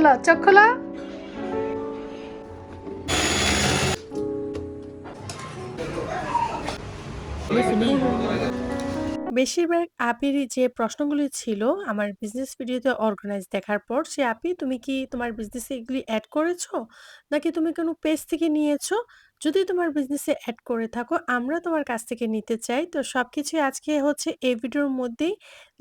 খোলো চোখ খোলো বেশিরভাগ আপিরই যে প্রশ্নগুলি ছিল আমার বিজনেস ভিডিওতে অর্গানাইজ দেখার পর, সে আপি তুমি কি তোমার বিজনেসে এগুলি অ্যাড করেছ? নাকি তুমি কোনো পেজ থেকে নিয়েছো? যদি তোমার বিজনেসে অ্যাড করে থাকো, আমরা তোমার কাছ থেকে নিতে চাই। তো সবকিছু আজকে হচ্ছে এই ভিডিওর মধ্যেই।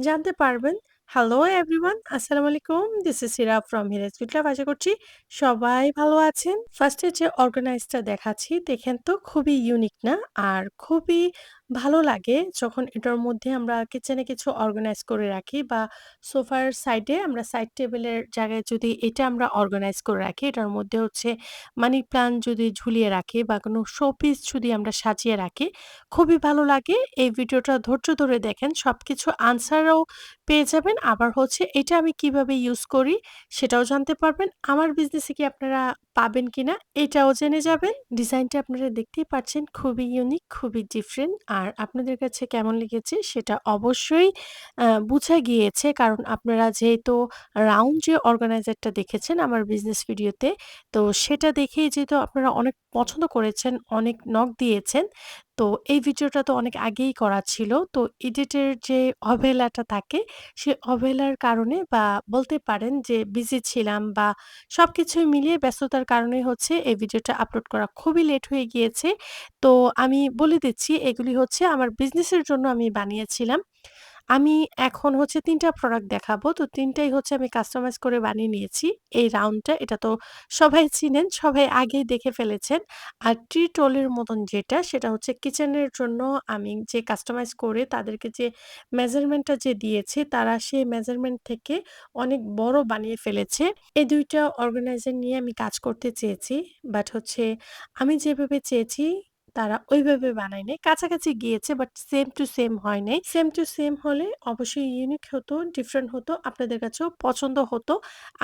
জানতে পারবেন হ্যালো এভরিওয়ান আসসালামু আলাইকুম this is Sira from Hiraj Biplob আশা করছি সবাই ভালো আছেন। ফার্স্টে যে অর্গানাইজটা দেখাচ্ছি, দেখেন তো, খুবই ইউনিক না? আর খুবই ভালো লাগে যখন এটার মধ্যে আমরা কিচেনে কিছু অর্গানাইজ করে রাখি বা সোফার সাইডে আমরা সাইড টেবিলের জায়গায় যদি এটা আমরা অর্গানাইজ করে রাখি, এটার মধ্যে হচ্ছে মানি প্লান্ট যদি ঝুলিয়ে রাখি বা কোনো শোপিস যদি আমরা সাজিয়ে রাখি, খুবই ভালো লাগে। এই ভিডিওটা ধৈর্য ধরে দেখেন সব কিছু আনসারও পেয়ে যাবেন। আবার হচ্ছে এটা আমি কীভাবে ইউজ করি সেটাও জানতে পারবেন। আমার বিজনেসে কি আপনারা পাবেন কিনা এটাও জেনে যাবেন। ডিজাইনটা আপনারা দেখতেই পাচ্ছেন খুবই ইউনিক খুবই ডিফারেন্ট আর আপনাদের কাছে কেমন লেগেছে সেটা অবশ্যই বুঝে গিয়েছে। কারণ আপনারা যেহেতু রাউন্ড যে অর্গানাইজারটা দেখেছেন আমার বিজনেস ভিডিওতে তো সেটা দেখেই যেহেতু আপনারা অনেক পছন্দ করেছেন, অনেক নখ দিয়েছেন তো এই ভিডিওটা তো অনেক আগেই করা ছিল। তো এডিটের যে অবহেলাটা থাকে, সে অবহেলার কারণে বা বলতে পারেন যে বিজি ছিলাম বা সব কিছুই মিলিয়ে ব্যস্ততার কারণে হচ্ছে এই ভিডিওটা আপলোড করা খুবই লেট হয়ে গিয়েছে। তো আমি বলে দিচ্ছি, এগুলি হচ্ছে আমার বিজনেসের জন্য আমি বানিয়েছিলাম। আমি এখন হচ্ছে ৩ টা প্রোডাক্ট দেখাবো। তো ৩ টাই হচ্ছে আমি কাস্টমাইজ করে বানিয়ে নিয়েছি। এই রাউন্ডটা এটা তো সবাই চিনেন, সবাই আগেই দেখে ফেলেছেন। আর ট্রি টোলের মতন যেটা সেটা হচ্ছে কিচেনের জন্য আমি যে কাস্টমাইজ করে তাদেরকে যে মেজারমেন্টটা যে দিয়েছি তারা সেই মেজারমেন্ট থেকে অনেক বড় বানিয়ে ফেলেছে। এই ২ টা অর্গানাইজার নিয়ে আমি কাজ করতে চেয়েছি। বাট হচ্ছে আমি যেভাবে চেয়েছি তারা ওইভাবে বানায় নাই। কাছাকাছি গিয়েছে বাট সেম টু সেম হয় নাই। সেম টু সেম হলে অবশ্যই ইউনিক হতো, ডিফারেন্ট হতো, আপনাদের কাছেও পছন্দ হতো।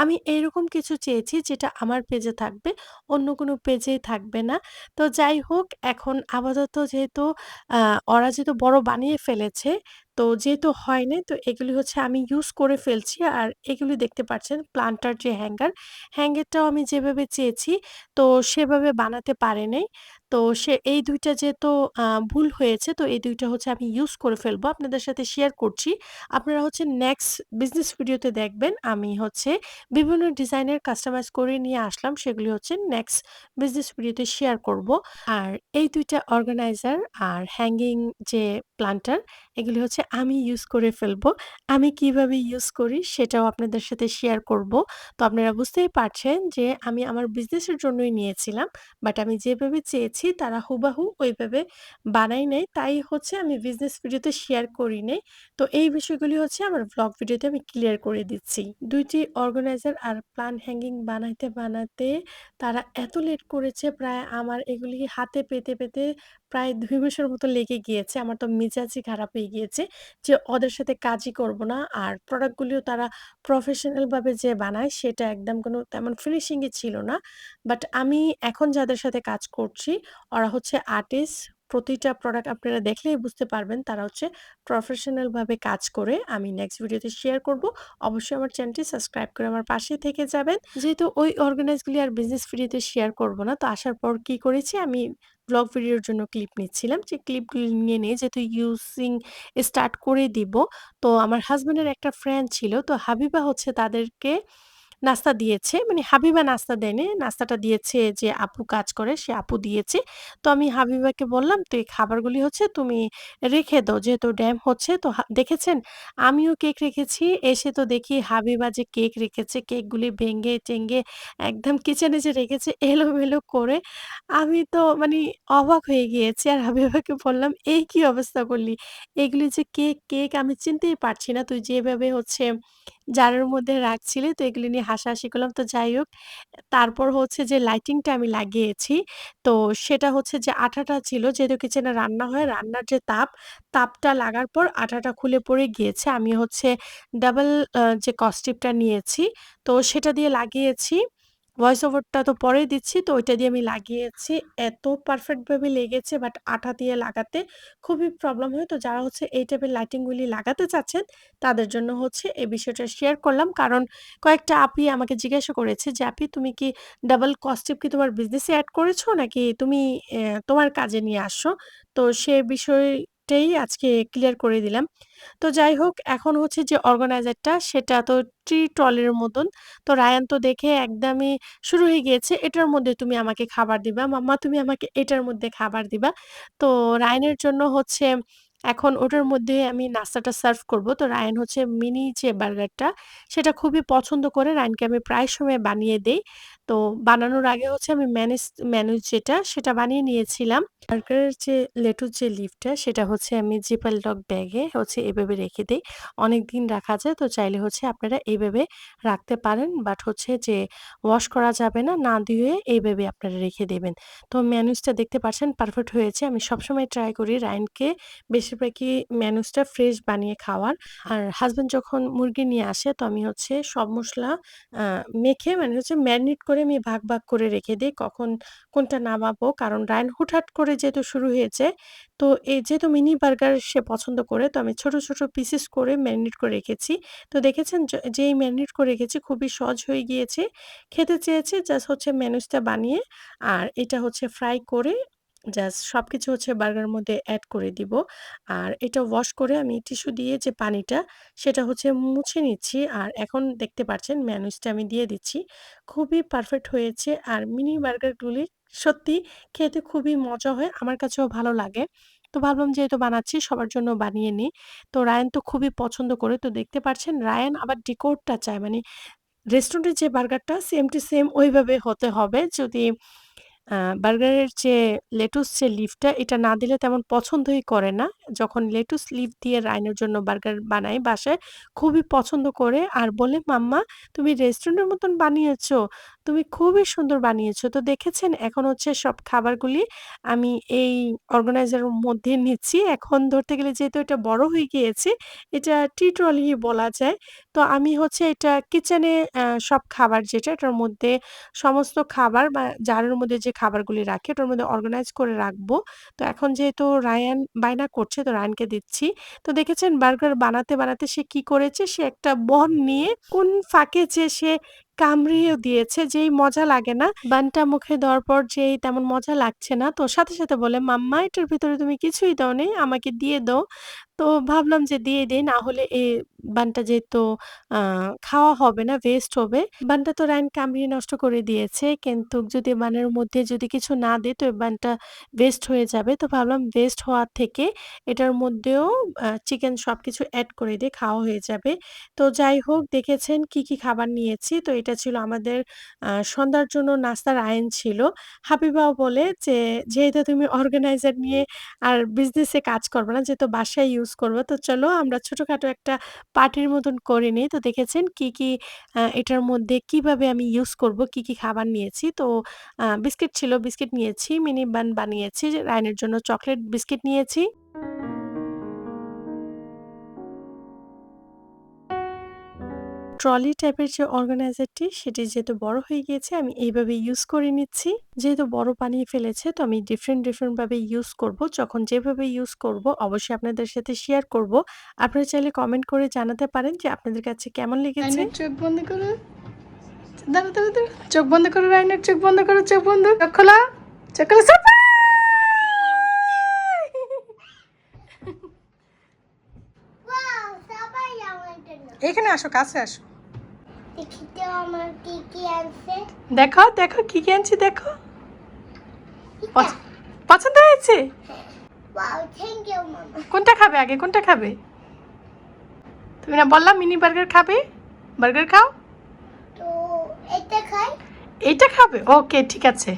আমি এইরকম কিছু চেয়েছি যেটা আমার পেজে থাকবে, অন্য কোনো পেজেই থাকবে না। তো যাই হোক এখন আপাতত যেহেতু ওরা যেহেতু বড় বানিয়ে ফেলেছে, তো যেহেতু হয় নাই তো এগুলি হচ্ছে আমি ইউজ করে ফেলছি। আর এগুলি দেখতে পাচ্ছেন প্লান্টার যে হ্যাঙ্গার, হ্যাঙ্গারটাও আমি যেভাবে চেয়েছি তো সেভাবে বানাতে পারে নাই। তো সে এই ২ টা যেহেতু ভুল হয়েছে, তো এই ২ টা হচ্ছে আমি ইউজ করে ফেলব। আপনাদের সাথে শেয়ার করছি। আপনারা হচ্ছে নেক্সট বিজনেস ভিডিওতে দেখবেন, আমি হচ্ছে বিভিন্ন ডিজাইনের কাস্টমাইজ করে নিয়ে আসলাম। সেগুলি হচ্ছে নেক্সট বিজনেস ভিডিওতে শেয়ার করব। আর এই ২ টা অর্গানাইজার আর হ্যাঙ্গিং যে প্লান্টার এগুলি হচ্ছে আমি ইউজ করে ফেলব। আমি কীভাবে ইউজ করি, সেটাও আপনাদের সাথে শেয়ার করব। তো আপনারা বুঝতেই পারছেন যে আমি আমার বিজনেসের জন্যই নিয়েছিলাম। বাট আমি যেভাবে চেয়েছি তারা হুবাহু ওইভাবে বানাই নেয় তাই হচ্ছে আমি বিজনেস ভিডিওতে শেয়ার করি নেই তো এই বিষয়গুলি হচ্ছে আমার ব্লগ ভিডিওতে আমি ক্লিয়ার করে দিচ্ছি। দুইটি অর্গানাইজার আর প্ল্যান হ্যাঙ্গিং বানাইতে, বানাতে তারা এত লেট করেছে প্রায় আমার এগুলি হাতে পেতে, পেতে প্রায় ২ মাসের মতো লেগে গিয়েছে। আমার তো মেজাজই খারাপ হয়ে গিয়েছে যে ওদের সাথে কাজই করব না। আর প্রোডাক্টগুলিও তারা প্রফেশনাল ভাবে যে বানায় সেটা একদম কোনো তেমন ফিনিশিং ই ছিল না। বাট আমি এখন যাদের সাথে কাজ করছি, ওরা হচ্ছে আর্টিস্ট। প্রতিটা প্রোডাক্ট আপনারা দেখলেই বুঝতে পারবেন তারা হচ্ছে প্রফেশনাল ভাবে কাজ করে। আমি নেক্সট ভিডিওতে শেয়ার করব। অবশ্যই আমার চ্যানেলটি সাবস্ক্রাইব করে আমার পাশেই থেকে যাবেন। যেহেতু ওই অর্গানাইজ গুলি আর বিজনেস ভিডিওতে শেয়ার করব না। তো আসার পর কি করেছি আমি ভ্লগ ভিডিওর জন্য ক্লিপ নিচ্ছিলাম। যে ক্লিপগুলি নিয়ে নিয়ে যেহেতু ইউজিং স্টার্ট করে দিব। তো আমার হাজব্যান্ডের একটা ফ্রেন্ড ছিল। তো হাবিবা হচ্ছে তাদেরকে নাস্তা দিয়েছে। মানে হাবিবা নাস্তা দেয়নি। নাস্তাটা দিয়েছে যে আপু কাজ করে সে আপু দিয়েছে। তো আমি হাবিবাকে বললাম, "তো এই খাবারগুলি হচ্ছে তুমি রেখে দাও। যেহেতু ড্যাম হচ্ছে" তো দেখেছেন আমিও কেক রেখেছি। এসে তো দেখি হাবিবা যে কেক রেখেছে, কেকগুলি ভেঙে-টেঙ্গে একদম কিচেনে যে রেখেছে এলোমেলো করে। আমি তো মানে অবাক হয়ে গিয়েছি। আর হাবিবাকে বললাম, "এই কি অবস্থা করলি? এগুলি যে কেক, কেক আমি চিনতেই পারছি না। তুই যেভাবে হচ্ছে জারের মধ্যে রাখছিলে তো এগুলি নিয়ে হাসাহাসি করলাম। তো যাই হোক তারপর হচ্ছে যে লাইটিংটা আমি লাগিয়েছি। তো সেটা হচ্ছে যে আঠাটা ছিল যেহেতু কিচেনে রান্না হয়, রান্নার যে তাপ, তাপটা লাগার পর আঠাটা খুলে পড়ে গিয়েছে। আমি হচ্ছে ডাবল যে কসটিপটা নিয়েছি তো সেটা দিয়ে লাগিয়েছি। ভয়েস ওভারটা তো পরে দিচ্ছি। তো ওইটা দিয়ে আমি লাগিয়েছি। এত পারফেক্টভাবে লেগেছে বাট আঠা দিয়ে লাগাতে খুবই প্রবলেম হয়। তো যারা হচ্ছে এই টাইপের লাইটিংগুলি লাগাতে চাচ্ছেন, তাদের জন্য হচ্ছে এই বিষয়টা শেয়ার করলাম। কারণ কয়েকটা আপি আমাকে জিজ্ঞাসা করেছে যে, "আপি তুমি কি ডাবল কস্টিপ কি তোমার বিজনেসে অ্যাড করেছ? নাকি তুমি তোমার কাজে নিয়ে আসছো?" তো সে বিষয়টাই আজকে ক্লিয়ার করে দিলাম। তো যাই হোক এখন হচ্ছে যে অর্গানাইজারটা সেটা তো ট্রি টলের মতন। তো রায়ান তো দেখে একদমই শুরু হয়ে গিয়েছে, "এটার মধ্যে তুমি আমাকে খাবার দিবা। মাম্মা তুমি আমাকে এটার মধ্যে খাবার দিবা।" তো রায়ানের জন্য হচ্ছে এখন ওটার মধ্যে আমি নাস্তাটা সার্ভ করব। তো রায়ান হচ্ছে মিনি যে বার্গারটা সেটা খুবই পছন্দ করে। রায়ানকে আমি প্রায় সময় বানিয়ে দেই। তো বানানোর আগে হচ্ছে আমি ম্যানেজ ম্যানুজ যেটা সেটা বানিয়ে নিয়েছিলাম। বার্গারের যে লেটুস যে লিফটা সেটা হচ্ছে আমি জিপাল লক ব্যাগে হচ্ছে এভাবে রেখে দিই অনেক দিন রাখা যায় তো চাইলে হচ্ছে আপনারা এইভাবে রাখতে পারেন। বাট হচ্ছে যে ওয়াশ করা যাবে না, না ধুয়ে এইভাবে আপনারা রেখে দেবেন। তো ম্যানুজটা দেখতে পাচ্ছেন পারফেক্ট হয়েছে। আমি সবসময় ট্রাই করি রায়ানকে বেশিরভাগই ম্যানুজটা ফ্রেশ বানিয়ে খাওয়ার। আর হাসব্যান্ড যখন মুরগি নিয়ে আসে তো আমি হচ্ছে সব মশলা মেখে মানে হচ্ছে ম্যারিনেট করে আমি ভাগ, ভাগ করে রেখে দিই কখন কোনটা নামাবো কারণ রায়ন হুটহাট করে যেহেতু শুরু হয়েছে, তো এই যেহেতু মিনি বার্গার সে পছন্দ করে তো আমি ছোট, ছোট পিসেস করে ম্যারিনেট করে রেখেছি। তো দেখেছেন যেই ম্যারিনেট করে রেখেছি খুবই সহজ হয়ে গিয়েছে। খেতে চেয়েছে জাস্ট হচ্ছে ম্যানুজটা বানিয়ে আর এটা হচ্ছে ফ্রাই করে জাস্ট সব কিছু হচ্ছে বার্গারের মধ্যে অ্যাড করে দিব। আর এটা ওয়াশ করে আমি টিস্যু দিয়ে যে পানিটা, সেটা হচ্ছে মুছে নিচ্ছি। আর এখন দেখতে পাচ্ছেন ম্যানুজটা আমি দিয়ে দিচ্ছি। খুবই পারফেক্ট হয়েছে। আর মিনি বার্গারগুলি সত্যি খেতে খুবই মজা হয়। আমার কাছেও ভালো লাগে। তো ভাবলাম যেহেতু বানাচ্ছি, সবার জন্য বানিয়ে নিই। তো রায়ান তো খুবই পছন্দ করে। তো দেখতে পাচ্ছেন রায়ান আবার ডেকোরটা চায়। মানে রেস্টুরেন্টের যে বার্গারটা সেম টু সেম ওইভাবে হতে হবে। যদি বার্গারের যে লেটুস যে লিফটা এটা না দিলে তেমন পছন্দই করে না। যখন লেটুস লিফ দিয়ে রায়নের জন্য বার্গার বানাই বাসায়, খুবই পছন্দ করে আর বলে, "মাম্মা তুমি রেস্টুরেন্টের মতন বানিয়েছো। তুমি খুবই সুন্দর বানিয়েছো।" তো দেখেছেন এখন হচ্ছে সব খাবারগুলি আমি এই অর্গানাইজারের মধ্যে নিচ্ছি। এখন ধরতে গেলে যেহেতু এটা বড় হয়ে গিয়েছে, এটা টি ট্রলি বলা যায়। তো আমি হচ্ছে এটা কিচেনে সব খাবার যেটা এটার মধ্যে সমস্ত খাবার বা জারের মধ্যে যে খাবারগুলি রাখি ওটার মধ্যে অর্গানাইজ করে রাখব। তো এখন যেহেতু রায়ান বায়না করছে তো রায়ানকে দিচ্ছি। তো দেখেছেন বার্গার বানাতে, বানাতে সে কি করেছে? সে একটা বন নিয়ে কোন ফাঁকে যে সে কামড়িয়েও দিয়েছে যেই মজা লাগে না? বানটা মুখে দেওয়ার পর যেই তেমন মজা লাগছে না। তো সাথে, সাথে বলে, "মাম্মা এটার ভিতরে তুমি কিছুই দাও দাওনি। আমাকে দিয়ে দাও।" তো ভাবলাম যে দিয়ে দেই। না হলে এই বানটা যেহেতু খাওয়া হবে না, ওয়েস্ট হবে। বানটা তো রায়ান কামড়িয়ে নষ্ট করে দিয়েছে। কিন্তু যদি বানের মধ্যে যদি কিছু না দেই তো এই বানটা ওয়েস্ট হয়ে যাবে। তো ভাবলাম ওয়েস্ট হওয়ার থেকে এটার মধ্যেও চিকেন সবকিছু এড করে দিয়ে খাওয়া হয়ে যাবে। তো যাই হোক দেখেছেন কি, কি খাবার নিয়েছি। তো এটা ছিল আমাদের সন্ধ্যার জন্য নাস্তার আয়োজন ছিল। হাবিবাও বলে যে, "যেহেতু তুমি অর্গানাইজার নিয়ে আর বিজনেসে কাজ করবে না, যেহেতু বাসায় ইউজ করবা, তো চলো আমরা ছোটখাটো একটা পার্টির মতন করে নিই।" তো দেখেছেন কি, কি এটার মধ্যে কীভাবে আমি ইউজ করব, কি, কি খাবার নিয়েছি। তো বিস্কিট ছিল, বিস্কিট নিয়েছি, মিনি বান বানিয়েছি, রায়নের জন্য চকলেট বিস্কিট নিয়েছি। ট্রলি টাইপের যে অর্গানাইজারটি সেটি যেহেতু বড় হয়ে গিয়েছে আমি এইভাবে ইউজ করে নিচ্ছি। যেহেতু বড় বানিয়ে ফেলেছে তো আমি ডিফারেন্ট, ডিফারেন্ট ভাবে ইউজ করব। যখন যেভাবে ইউজ করব অবশ্যই আপনাদের সাথে শেয়ার করব। আপনারা চাইলে কমেন্ট করে জানাতে পারেন যে আপনাদের কাছে কেমন লেগেছে? চোখ বন্ধ করো দাঁড়া দাঁড়া দাঁড়া চোখ বন্ধ করো রাইনার চোখ বন্ধ করো চোখ বন্ধ চোখ খোলা চোখ খোলা এখানে আসো কাছে আসো দেখিতে আমার কি কি আছে দেখো দেখো কি কি আনছি দেখো। পছ- পছন্দ হয়েছে? কোনটা খাবে আগে কোনটা খাবে? তুমি না বললাম মিনি বার্গার খাবে? বার্গার খাও? তো এটা খাই। এইটা খাবে? ওকে ঠিক আছে।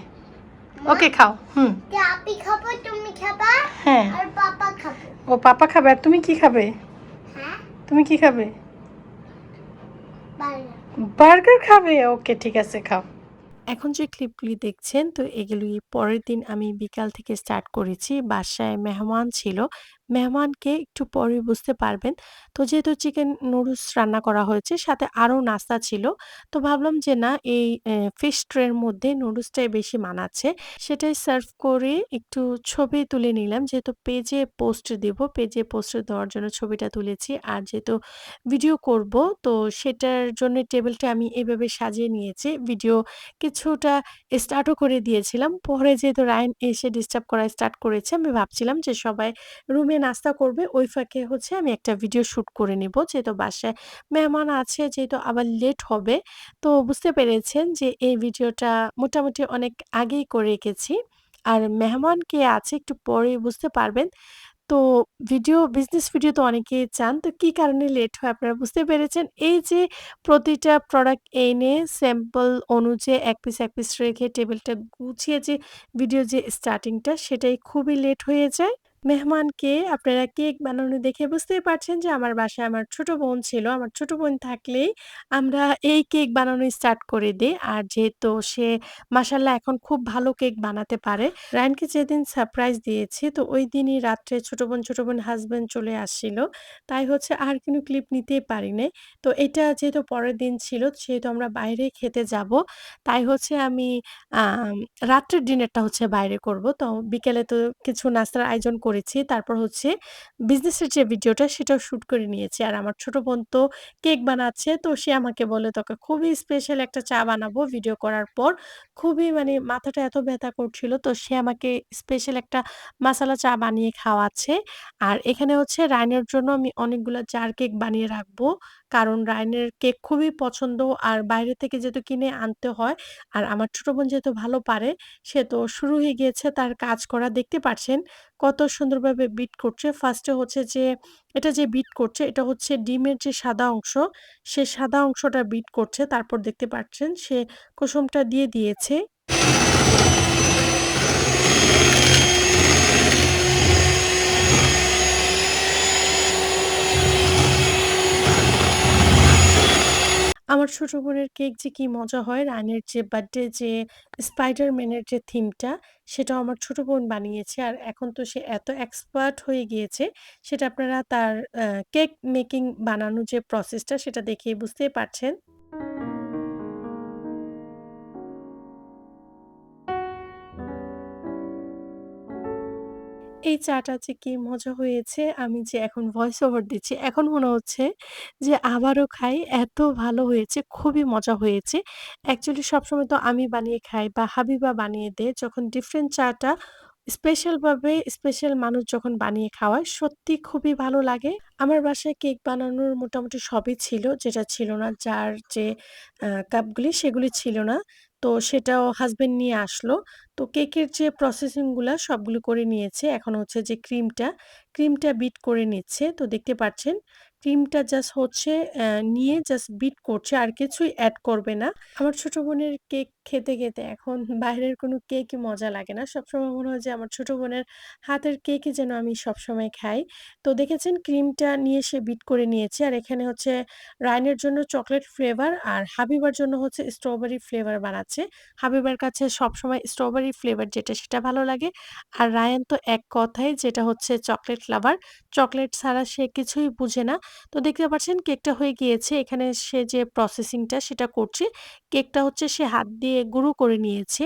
ওকে খাও হুম। আপনি খাব তুমি খাবা? হ্যাঁ। আর পাপা খাবে। ও পাপা খাবে আর তুমি কি খাবে? হ্যাঁ? তুমি কি খাবে? বার্গার। বার্গার খাবে ওকে, ঠিক আছে, খাও এখন যে ক্লিপগুলি দেখছেন, তো এগুলি পরের দিন আমি বিকাল থেকে স্টার্ট করেছি। বাসায় মেহমান ছিল। মেহমানকে একটু পরেই বুঝতে পারবেন। তো যেহেতু চিকেন নুডলস রান্না করা হয়েছে সাথে আরও নাস্তা ছিল। তো ভাবলাম যে না এই ফিশ ট্রের মধ্যে নুডলসটাই বেশি মানাচ্ছে। সেটাই সার্ভ করে একটু ছবি তুলে নিলাম। যেহেতু পেজে পোস্ট দিব। পেজে পোস্ট দেওয়ার জন্য ছবিটা তুলেছি। আর যেহেতু ভিডিও করব তো সেটার জন্য টেবিলটা আমি এভাবে সাজিয়ে নিয়েছি। ভিডিও কিছুটা স্টার্টও করে দিয়েছিলাম। পরে যেহেতু রায়ন এসে ডিস্টার্ব করা স্টার্ট করেছে, আমি ভাবছিলাম যে সবাই রুমে নাস্তা করবে। ওই ফাঁকে হচ্ছে আমি একটা ভিডিও শুট করে নিব। যেহেতু বাসায় মেহমান আছে, যেহেতু আবার লেট হবে। তো বুঝতে পেরেছেন যে এই ভিডিওটা মোটামুটি অনেক আগেই করে রেখেছি। আর মেহমান কে আছে একটু পরে বুঝতে পারবেন। তো ভিডিও বিজনেস ভিডিও তো অনেকেই চান। তো কি কারণে লেট হয় আপনারা বুঝতে পেরেছেন। এই যে প্রতিটা প্রোডাক্ট এনে স্যাম্পল অনুযায়ী এক পিস, এক পিস রেখে টেবিলটা গুছিয়ে যে ভিডিও যে স্টার্টিংটা সেটাই খুবই লেট হয়ে যায়। মেহমানকে আপনারা কেক বানানো দেখে বুঝতেই পারছেন যে আমার বাসায় আমার ছোট বোন ছিল। আমার ছোট বোন থাকলেই আমরা এই কেক বানানো স্টার্ট করে দিই আর যেহেতু সে মাশাআল্লাহ এখন খুব ভালো কেক বানাতে পারে। রায়ানকে যেদিন সারপ্রাইজ দিয়েছি তো ওই দিনই রাত্রে ছোট বোন, ছোট বোন হাসব্যান্ড চলে আসছিল। তাই হচ্ছে আর কোনো ক্লিপ নিতেই পারিনি তো এটা যেহেতু পরের দিন ছিল সেহেতু আমরা বাইরে খেতে যাব। তাই হচ্ছে আমি রাত্রের ডিনারটা হচ্ছে বাইরে করব। তো বিকেলে তো কিছু নাস্তার আয়োজন করেছি। তারপর হচ্ছে বিজনেসের যে ভিডিওটা সেটাও শ্যুট করে নিয়েছি। আর আমার ছোট বোন তো কেক বানাচ্ছে। তো সে আমাকে বলে, "তোকে খুবই স্পেশাল একটা চা বানাবো ভিডিও করার পর।" খুবই মানে মাথাটা এত ব্যথা করছিল। তো সে আমাকে স্পেশাল একটা মাসালা চা বানিয়ে খাওয়াচ্ছে। আর এখানে হচ্ছে রায়ানের জন্য আমি অনেকগুলো জার কেক বানিয়ে রাখব। কারণ রায়ানের কেক খুবই পছন্দ। আর বাইরে থেকে যেহেতু কিনে আনতে হয়। আর আমার ছোট বোন যেহেতু ভালো পারে, সে তো শুরু হয়ে গিয়েছে তার কাজ করা। দেখতে পাচ্ছেন কত সুন্দরভাবে বিট করছে। ফার্স্টে হচ্ছে যে এটা যে বিট করছে এটা হচ্ছে ডিমের যে সাদা অংশ, সে সাদা অংশটা বিট করছে। তারপর দেখতে পাচ্ছেন সে কুসুমটা দিয়ে দিয়েছে। আমার ছোট বোনের কেক যে কি মজা হয়, রানের যে বার্থডে যে স্পাইডারম্যানের যে থিমটা সেটাও আমার ছোট বোন বানিয়েছে। আর এখন তো সে এত এক্সপার্ট হয়ে গিয়েছে সেটা আপনারা তার কেক মেকিং বানানো যে প্রসেসটা সেটা দেখে বুঝতে পারছেন। এই চাটা যে কি মজা হয়েছে আমি যে এখন ভয়েস ওভার দিচ্ছি। এখন মনে হচ্ছে যে আবারও খাই। এত ভালো হয়েছে, খুবই মজা হয়েছে। অ্যাকচুয়ালি সবসময় তো আমি বানিয়ে খাই বা হাবিবা বানিয়ে দেয়। যখন ডিফারেন্ট চাটা স্পেশাল ভাবে স্পেশাল মানুষ যখন বানিয়ে খাওয়ায় সত্যি খুবই ভালো লাগে। আমার বাসায় কেক বানানোর মোটামুটি সবই ছিল। যেটা ছিল না যার যে কাপগুলি সেগুলি ছিল না। তো সেটাও হাজব্যান্ড নিয়ে আসলো। তো কেকের যে প্রসেসিংগুলো সবগুলো করে নিয়েছে। এখন হচ্ছে যে ক্রিমটা, ক্রিমটা বিট করে নিচ্ছে। তো দেখতে পাচ্ছেন ক্রিমটা জাস্ট হচ্ছে নিয়ে জাস্ট বিট করছে। আর কিছুই অ্যাড করবে না। আমার ছোট বোনের কেক খেতে, খেতে এখন বাইরের কোনো কেকই মজা লাগে না। সবসময় মনে হয় যে আমার ছোট বোনের হাতের কেকই যেন আমি সবসময় খাই। তো দেখেছেন ক্রিমটা নিয়ে সে বিট করে নিয়েছে। আর এখানে হচ্ছে রায়ানের জন্য চকলেট ফ্লেভার আর হাবিবার জন্য হচ্ছে স্ট্রবেরি ফ্লেভার বানাচ্ছে। হাবিবার কাছে সবসময় স্ট্রবেরি ফ্লেভার যেটা সেটা ভালো লাগে। আর রায়ান তো এক কথায় যেটা হচ্ছে চকলেট লাভার। চকলেট ছাড়া সে কিছুই বুঝে না। তো দেখতে পাচ্ছেন কেকটা হয়ে গিয়েছে। এখানে সে যে প্রসেসিংটা সেটা করছে। কেকটা হচ্ছে সে হাত দিয়ে গুঁড়ো করে নিয়েছে।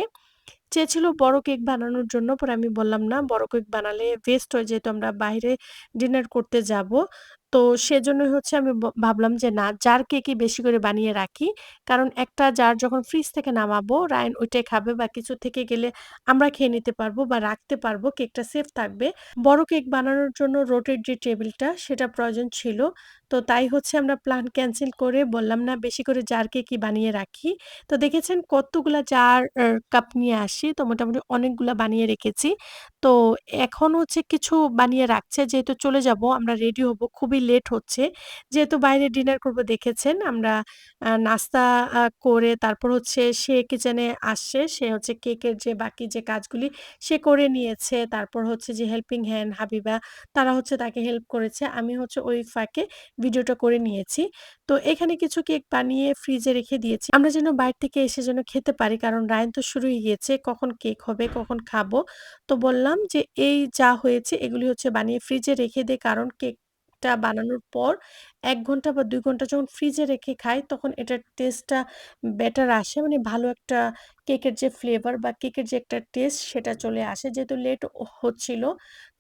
চেয়েছিল বড় কেক বানানোর জন্য। পরে আমি বললাম, "না, বড় কেক বানালে ওয়েস্ট হয়ে যেহেতু আমরা বাইরে ডিনার করতে যাব।" তো সেজন্যই হচ্ছে আমি ভাবলাম যে না জার কেকই বেশি করে বানিয়ে রাখি। কারণ একটা জার যখন ফ্রিজ থেকে নামাবো, রায়ান ওইটাই খাবে বা কিছু থেকে গেলে আমরা খেয়ে নিতে পারব বা রাখতে পারব। কেকটা সেফ থাকবে। বড় কেক বানানোর জন্য রোটেট যে টেবিলটা, সেটা প্রয়োজন ছিল। তো তাই হচ্ছে আমরা প্ল্যান ক্যানসেল করে বললাম না, বেশি করে জার কেকই বানিয়ে রাখি। তো দেখেছেন কতগুলা জার কাপ নিয়ে আসি। তো মোটামুটি অনেকগুলা বানিয়ে রেখেছি। তো এখন হচ্ছে কিছু বানিয়ে রাখছে, যেহেতু চলে যাব, আমরা রেডি হব, খুবই লেট হচ্ছে। যেহেতু বাইরে ডিনার করব দেখেছেন আমরা নাস্তা করে তারপর হচ্ছে সে কিচেনে আসছে। সে হচ্ছে কেকের যে বাকি যে কাজগুলি সে করে নিয়েছে। তারপর হচ্ছে যে হেল্পিং হ্যান্ড হাবিবা তারা হচ্ছে তাকে হেল্প করেছে। আমি হচ্ছে ওই ফাঁকে ভিডিওটা করে নিয়েছি। তো এখানে কিছু কেক বানিয়ে ফ্রিজে রেখে দিয়েছি। আমরা যেন বাইরে থেকে এসে যেন খেতে পারি। কারণ রায়ন তো শুরুই গিয়েছে। কখন কেক হবে, কখন খাব। তো বললাম যে, "এই যা হয়েছে এগুলি হচ্ছে বানিয়ে ফ্রিজে রেখে দে।" কারণ কেকটা বানানোর পর এক ঘণ্টা বা দুই ঘণ্টা যখন ফ্রিজে রেখে খাই তখন এটার টেস্টটা বেটার আসে। মানে ভালো একটা কেকের যে ফ্লেভার বা কেকের যে একটা টেস্ট সেটা চলে আসে। যেহেতু লেট হচ্ছিল।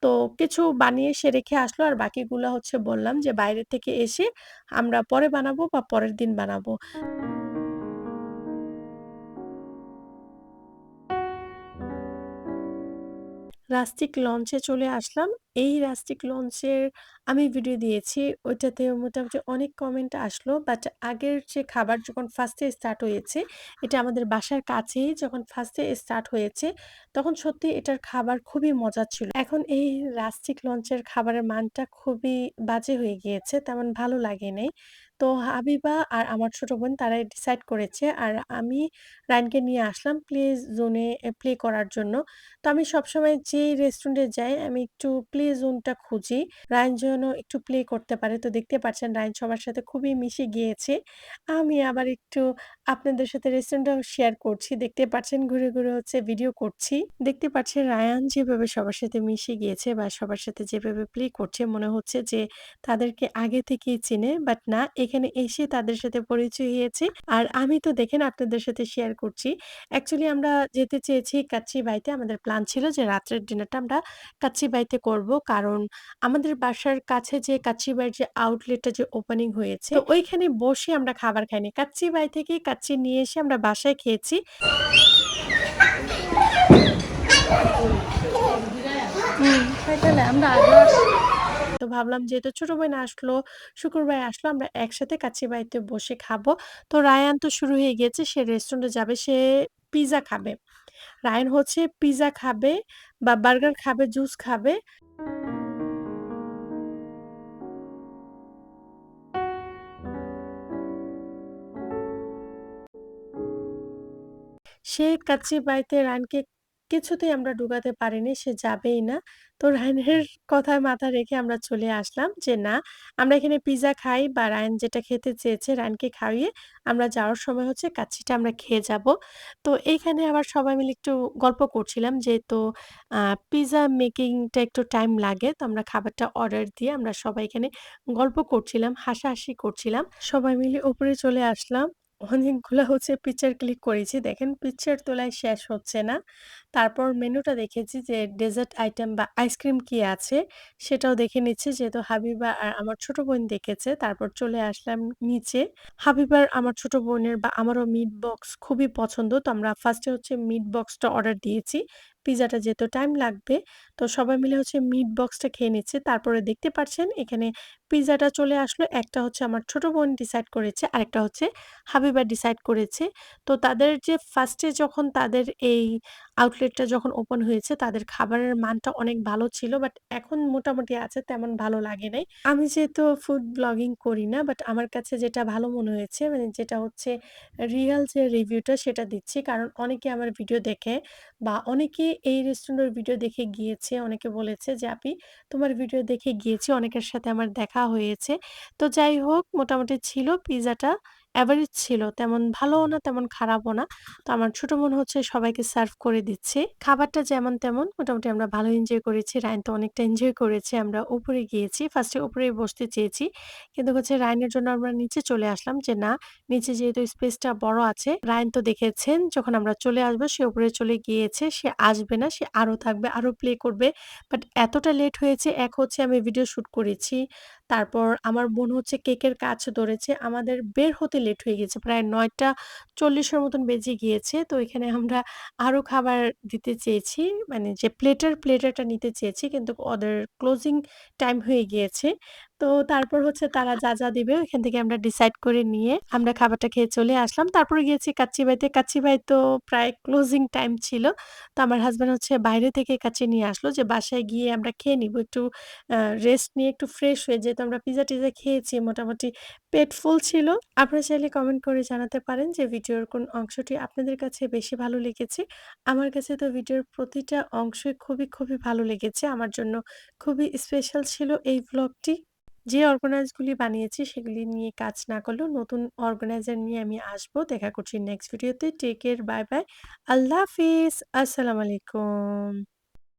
তো কিছু বানিয়ে সে রেখে আসলো। আর বাকিগুলো হচ্ছে বললাম যে, "বাইরে থেকে এসে আমরা পরে বানাবো বা পরের দিন বানাবো।" রাস্টিক লঞ্চে চলে আসলাম। এই রাস্টিক লঞ্চের আমি ভিডিও দিয়েছি। ওইটাতে মোটামুটি অনেক কমেন্ট আসলো। বাট আগের যে খাবার যখন ফার্স্টে স্টার্ট হয়েছে, এটা আমাদের বাসার কাছেই যখন ফার্স্টে স্টার্ট হয়েছে, তখন সত্যি এটার খাবার খুবই মজার ছিল। এখন এই রাস্টিক লঞ্চের খাবারের মানটা খুবই বাজে হয়ে গিয়েছে। তেমন ভালো লাগে নাই। তো হাবিবা আর আমার ছোট বোন তারাই ডিসাইড করেছে। আর আমি রায়ানকে নিয়ে আসলাম প্লে জোনে প্লে করার জন্য। তো আমি সবসময় যেই রেস্টুরেন্টে যাই আমি একটু প্লে জোনটা খুঁজি। রায়ান যেন একটু প্লে করতে পারে। তো দেখতে পাচ্ছেন রায়ান সবার সাথে খুবই মিশে গিয়েছে। আমি আবার একটু আপনাদের সাথে রেস্টুরেন্টটাও শেয়ার করছি। দেখতে পাচ্ছেন ঘুরে, ঘুরে হচ্ছে ভিডিও করছি। দেখতে পাচ্ছেন রায়ান যেভাবে সবার সাথে মিশে গিয়েছে বা সবার সাথে যেভাবে প্লে করছে মনে হচ্ছে যে তাদেরকে আগে থেকেই চেনে। বাট না এখানে এসে তাদের সাথে পরিচয় হয়েছে। আর আমি তো দেখেন আপনাদের সাথে শেয়ার করছি। অ্যাকচুয়ালি আমরা যেতে চেয়েছি কাচ্চিবাইতে। আমাদের প্ল্যান ছিল যে রাত্রের ডিনারটা আমরা কাচ্চিবাইতে করব। কারণ আমাদের বাসার কাছে যে কাচ্চিবাইয়ের যে আউটলেটটা যে ওপেনিং হয়েছে, তো ওইখানে বসে আমরা খাবার খাইনি। কাচ্চিবাই থেকেই কাচ্চি নিয়ে এসে আমরা বাসায় খেয়েছি। হুম, আমরা আসছি। তো ভাবলাম যেহেতু ছোট বোন আসলো, শুক্রবার আসলো আমরা একসাথে কাচ্চিবাইতে বসে খাব। তো রায়ান তো শুরু হয়ে গিয়েছে সে রেস্টুরেন্টে যাবে। সে পিজ্জা খাবে। রায়ান হচ্ছে পিজ্জা খাবে বা বার্গার খাবে, জুস খাবে। সে কাচ্চিবাইতে রায়ানকে কিছুতেই আমরা ঢুকাতে পারিনি। সে যাবেই না। তো রায়ানের কথায় মাথা রেখে আমরা চলে আসলাম যে, না আমরা এখানে পিজ্জা খাই বা রায়ান যেটা খেতে চেয়েছে রায়ানকে খাইয়ে আমরা যাওয়ার সময় হচ্ছে কাচ্চিটা আমরা খেয়ে যাব। তো এইখানে আবার সবাই মিলে একটু গল্প করছিলাম যেহেতু আ পিজ্জা মেকিংটা একটু টাইম লাগে। তো আমরা খাবারটা অর্ডার দিয়ে আমরা সবাই এখানে গল্প করছিলাম, হাসাহাসি করছিলাম। সবাই মিলে উপরে চলে আসলাম। অনেকগুলা হচ্ছে পিকচার ক্লিক করেছি। দেখেন পিকচার তোলায় শেষ হচ্ছে না। তারপর মেনুটা দেখেছি যে ডেজার্ট আইটেম বা আইসক্রিম কি আছে, সেটাও দেখে নিচ্ছি। যেহেতু হাবিবা আর আমার ছোট বোন দেখেছে। তারপর চলে আসলাম নিচে। হাবিবার আমার ছোট বোনের বা আমারও মিট বক্স খুবই পছন্দ। তো আমরা ফার্স্টে হচ্ছে মিট বক্সটা অর্ডার দিয়েছি। পিজ্জাটা যেত টাইম লাগবে তো সবাই মিলে হচ্ছে মিট বক্সটা খেয়ে নিচ্ছে তারপরে দেখতে পাচ্ছেন এখানে পিজাটা চলে আসলো। একটা হচ্ছে আমার ছোট বোন ডিসাইড করেছে, আরেকটা হচ্ছে হাবিবা ডিসাইড করেছে। তো তাদের যে ফার্স্টে যখন তাদের এই আউটলেটটা যখন ওপেন হয়েছে তাদের খাবারের মানটা অনেক ভালো ছিল। বাট এখন মোটামুটি আছে তেমন ভালো লাগে নাই। আমি যেহেতু ফুড ব্লগিং করি না বাট আমার কাছে যেটা ভালো মনে হয়েছে মানে যেটা হচ্ছে রিয়াল যে রিভিউটা সেটা দিচ্ছি। কারণ অনেকে আমার ভিডিও দেখে বা অনেকে এই রেস্টুরেন্টের ভিডিও দেখে গিয়েছে। অনেকে বলেছে যে, "আপি তোমার ভিডিও দেখে গিয়েছি। অনেকের সাথে আমার দেখা হয়েছে।" তো যাই হোক মোটামুটি ছিল পিজ্জাটা এভারেজ ছিল। তেমন ভালোও না তেমন খারাপও না। তো আমার ছোট বোন হচ্ছে সবাইকে সার্ভ করে দিচ্ছে। খাবারটা যেমন তেমন মোটামুটি আমরা ভালো এনজয় করেছি। রায়ান তো অনেকটা এনজয় করেছে। আমরা উপরে গিয়েছি। ফার্স্টে উপরেই বসতে চেয়েছি। কিন্তু হচ্ছে রায়ানের জন্য আমরা নিচে চলে আসলাম যে না নিচে যেহেতু স্পেসটা বড় আছে। রায়ান তো দেখেছেন যখন আমরা চলে আসব সে উপরে চলে গিয়েছে। সে আসবে না। সে আরও থাকবে, আরও প্লে করবে। বাট এতটা লেট হয়েছে। এক হচ্ছে আমি ভিডিও শুট করেছি। তারপর আমার বোন হচ্ছে কেকের কাজ ধরেছে। আমাদের বের হতে লেট হয়ে গেছে। প্রায় নয়টা চল্লিশের মতন বেজে গিয়েছে। তো এখানে আমরা আরও খাবার দিতে চেয়েছি। মানে যে প্লেটার, প্লেটারটা নিতে চেয়েছি। কিন্তু ওদের ক্লোজিং টাইম হয়ে গিয়েছে। তো তারপর হচ্ছে তারা যা, যা দিবে ওইখান থেকে আমরা ডিসাইড করে নিয়ে আমরা খাবারটা খেয়ে চলে আসলাম। তারপরে গিয়েছি কাচ্চিবাইতে। কাচ্চিবাই তো প্রায় ক্লোজিং টাইম ছিল। তো আমার হাজব্যান্ড হচ্ছে বাইরে থেকে কাচ্চি নিয়ে আসলো যে বাসায় গিয়ে আমরা খেয়ে নিবো। একটু রেস্ট নিয়ে একটু ফ্রেশ হয়ে যেহেতু আমরা পিজ্জা-টিজ্জা খেয়েছি মোটামুটি পেট ফুল ছিল। আপনারা চাইলে কমেন্ট করে জানাতে পারেন যে ভিডিওর কোন অংশটি আপনাদের কাছে বেশি ভালো লেগেছে। আমার কাছে তো ভিডিওর প্রতিটা অংশই খুবই, খুবই ভালো লেগেছে। আমার জন্য খুবই স্পেশাল ছিল এই ভ্লগটি। যে অর্গানাইজগুলি বানিয়েছি সেগুলি নিয়ে কাজ না করলেও নতুন অর্গানাইজার নিয়ে আমি আসব। দেখা করছি নেক্সট ভিডিওতে। Take care, bye, bye. Allah হাফিজ। আসসালামু আলাইকুম।